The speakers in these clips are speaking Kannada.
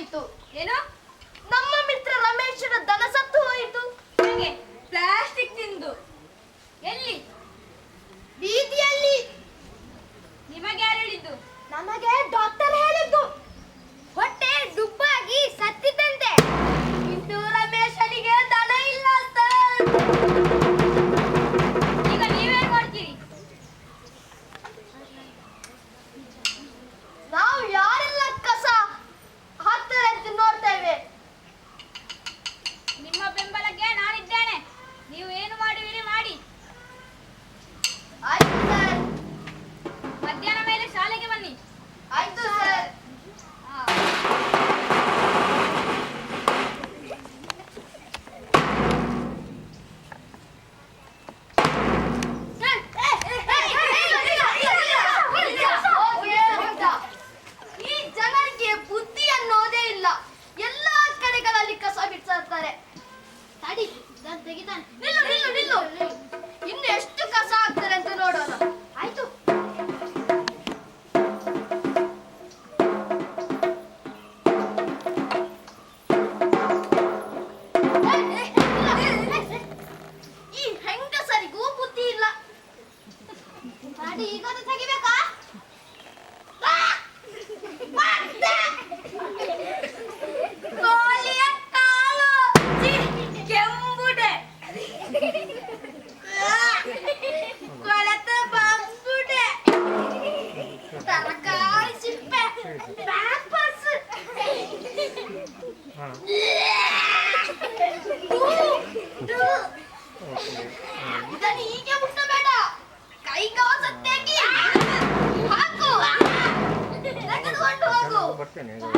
itu. You?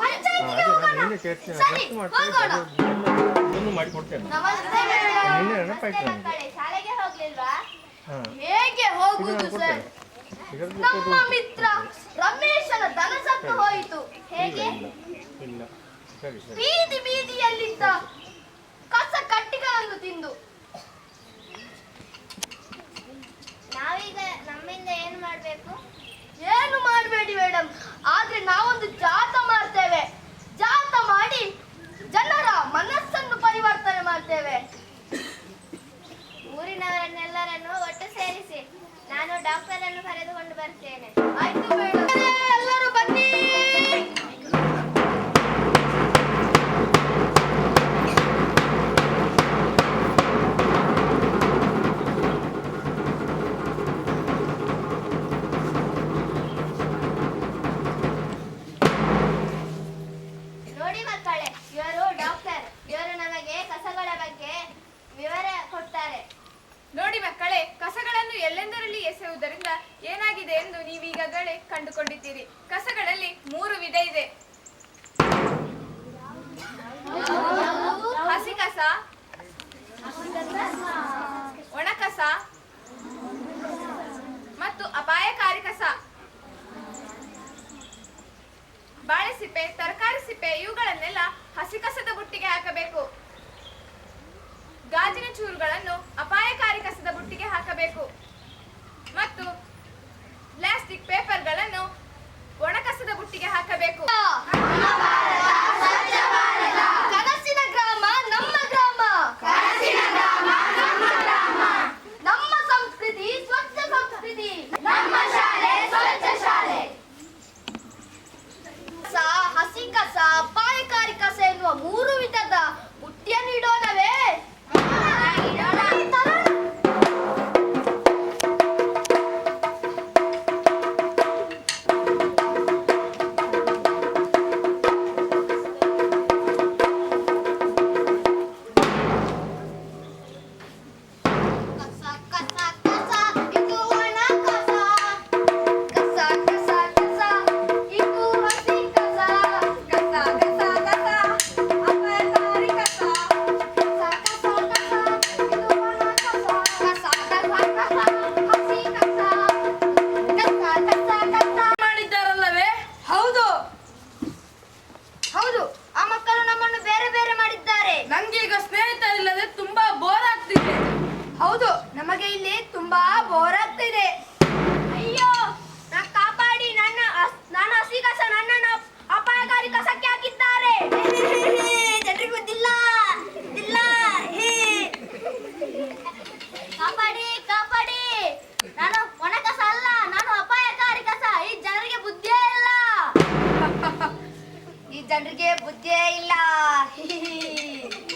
ಮಾಡಿ ಶಾಲೆಗೆ ಹೋಗ್ಲಿಲ್ವಾ? ಹೇಗೆ ಹೋಗುವುದು ಸರ್? ನಮ್ಮ ಮಿತ್ರ ರಮೇಶನ ಧನಸತ್ತು ಹೋಯಿತು. ಹೇಗೆ? ಇಲ್ಲ ಬೀದಿ ಬೀದಿ. ಡಾಕ್ಟರನ್ನು ಕರೆದುಕೊಂಡು ಬರ್ತೇನೆ. ಆಯ್ತು ಮೇಡಮ್ ಇವುಗಳನ್ನೆಲ್ಲ ಹಸಿಕಸದ ಬುಟ್ಟಿಗೆ ಹಾಕಬೇಕು. ಗಾಜಿನ ಚೂರುಗಳನ್ನು ಅಪಾಯಕಾರಿ ಕಸದ ಬುಟ್ಟಿಗೆ ಹಾಕಬೇಕು. ತುಂಬಾ ಬೋರ್ ಅಯ್ಯೋ, ನಾ ಕಾಪಾಡಿ, ನನ್ನ ನನ್ನ ಹಸಿ ಕಸ, ನನ್ನನ್ನು ಅಪಾಯಕಾರಿ ಕಸಕ್ಕೆ ಹಾಕಿದ್ದಾರೆ. ಜನರಿಗೆ ಗೊತ್ತಿಲ್ಲ ಇಲ್ಲ ಕಾಪಾಡಿ ಕಾಪಾಡಿ. ನಾನು ಒಣ ಕಸ ಅಲ್ಲ, ನಾನು ಅಪಾಯಕಾರಿ ಕಸ. ಈ ಜನರಿಗೆ ಬುದ್ಧಿಯೇ ಇಲ್ಲ. ಈ ಜನರಿಗೆ ಬುದ್ಧಿಯೇ ಇಲ್ಲ.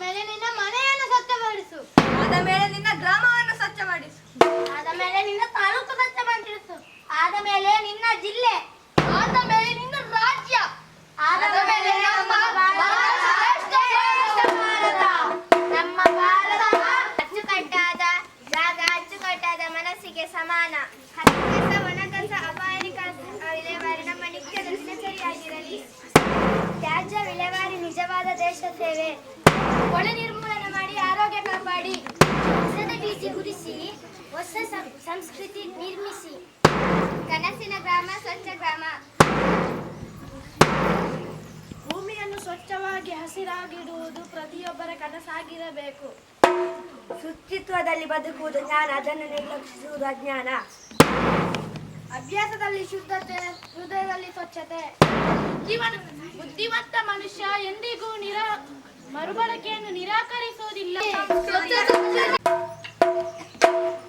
ಮೇಲೆ ನಿನ್ನ ಮನೆಯನ್ನು ಸ್ವಚ್ಛ ಮಾಡಿಸು ಆದ ಮೇಲೆ ನಿನ್ನ ಗ್ರಾಮವನ್ನು ಸ್ವಚ್ಛ ಮಾಡಿಸು ಆದ ಮೇಲೆ ನಿನ್ನ ತಾಲೂಕು ಸ್ವಚ್ಛ ಮಾಡಿಸು ಆದ ಮೇಲೆ ನಿನ್ನ ಜಿಲ್ಲೆ. ಆದ ಮೇಲೆ ನಿನ್ನ ರಾಜ್ಯ. ಆದ ಮೇಲೆ ನಮ್ಮ. ನಮ್ಮ ಭಾರತ ಅಚ್ಚುಕಟ್ಟಾದ ಜಾಗ ಅಚ್ಚುಕಟ್ಟಾದ ಮನಸ್ಸಿಗೆ ಸಮಾನ. ಹಸಿಕಸ ಒಣಕಸ ಒಣ ನಮ್ಮ ನಿತ್ಯದ ದಿನಚರಿಯಾಗಿರಲಿ. ತ್ಯಾಜ್ಯ ವಿಲೇವಾರಿ ನಿಜವಾದ ದೇಶ ಸೇವೆ. ಕೊಳೆ ನಿರ್ಮೂಲನೆ ಮಾಡಿ ಆರೋಗ್ಯ ಕಾಪಾಡಿ. ಹೊಸದ ಬೀಸಿ ಉರಿಸಿ ಹೊಸ ಸಂಸ್ಕೃತಿ ನಿರ್ಮಿಸಿ. ಕನಸಿನ ಗ್ರಾಮ ಸ್ವಚ್ಛ ಗ್ರಾಮ. ಭೂಮಿಯನ್ನು ಸ್ವಚ್ಛವಾಗಿ ಹಸಿರಾಗಿಡುವುದು ಪ್ರತಿಯೊಬ್ಬರ ಕನಸಾಗಿರಬೇಕು. ಶುಚಿತ್ವದಲ್ಲಿ ಬದುಕುವುದು ಜ್ಞಾನ ಅದನ್ನು ನಿರ್ಲಕ್ಷಿಸುವುದು ಅಜ್ಞಾನ. ಅಭ್ಯಾಸದಲ್ಲಿ ಶುದ್ಧತೆ ಹೃದಯದಲ್ಲಿ ಸ್ವಚ್ಛತೆ. ಬುದ್ಧಿವಂತ ಬುದ್ಧಿವಂತ ಮನುಷ್ಯ ಎಂದಿಗೂ ನಿರ ಮರುಬಳಕೆಯನ್ನು ನಿರಾಕರಿಸುವುದಿಲ್ಲ.